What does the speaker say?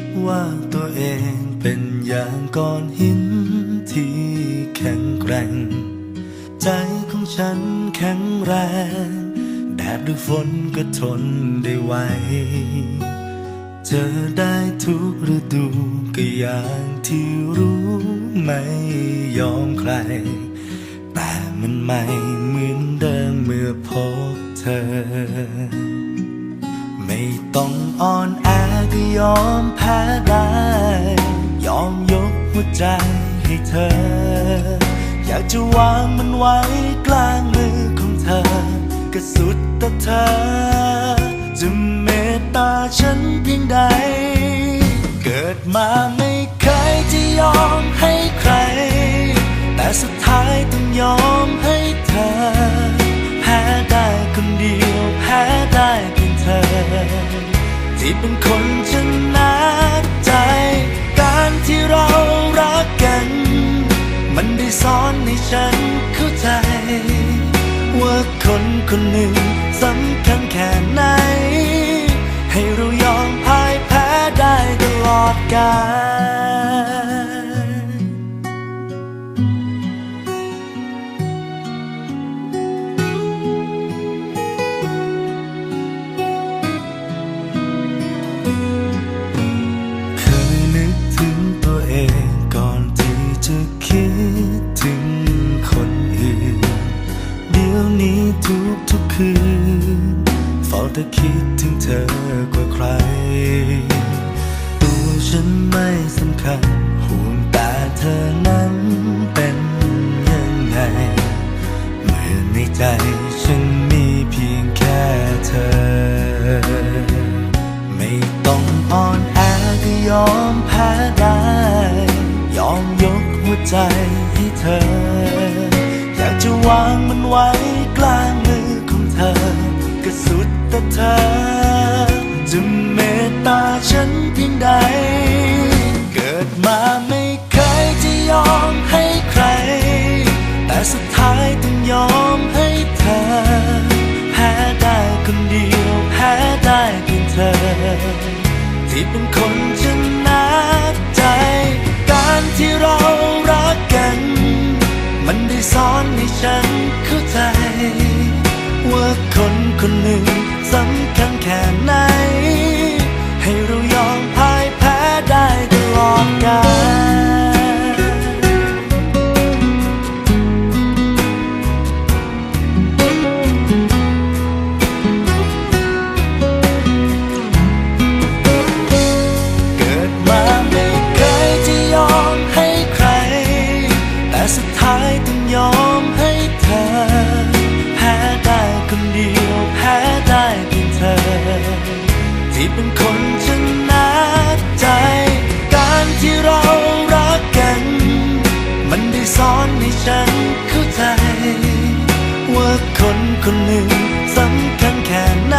ดว่าตัวเองเป็นอย่างก้อนหินที่แข็งแกร่ง ใจของฉันแข็งแรง แดดหรือฝนก็ทนได้ไหวเจอได้ทุกฤดูก็อย่างที่รู้ไม่ยอมใคร แต่มันไม่เหมือนเดิมเมื่อพบเธอ ไม่ต้องอ่อนแอก็ยอมแพ้ได้ ยอมยกหัวใจให้เธอ อยากจะวางมันไว้กลางมือของเธอ ก็สุดแต่เธอ จะเมตตาฉันเพียงใด เกิดมาไม่เคยจะยอม ที่เป็นคนชนะใจ การที่เรารักกัน มันได้สอนให้ฉันเข้าใจ ว่าคนคนหนึ่งสำ ทุกทุกคืนเฝ้าแต่คิดถึงเธอกว่าใคร ตัวฉันไม่สำคัญห่วงแต่เธอนั้นเป็นยังไงเมื่อในใจฉันมีเพียงแค่เธอ ไม่ต้องอ่อนแอก็ยอมแพ้ได้ ยอมยกหัวใจให้เธอ อยากจะวางมันไว้ ที่เป็นคนชนะใจ การที่เรารักกัน มันได้สอนให้ฉันเข้าใจ ว่าคนคนหนึ่ง สุดท้ายต้องยอมให้เธอ แพ้ได้คนเดียวแพ้ได้เพียงเธอ ที่เป็นคนชนะใจ การที่เรารักกัน มันได้สอนให้ฉันเข้าใจ ว่าคนคนหนึ่งสำคัญแค่ไหน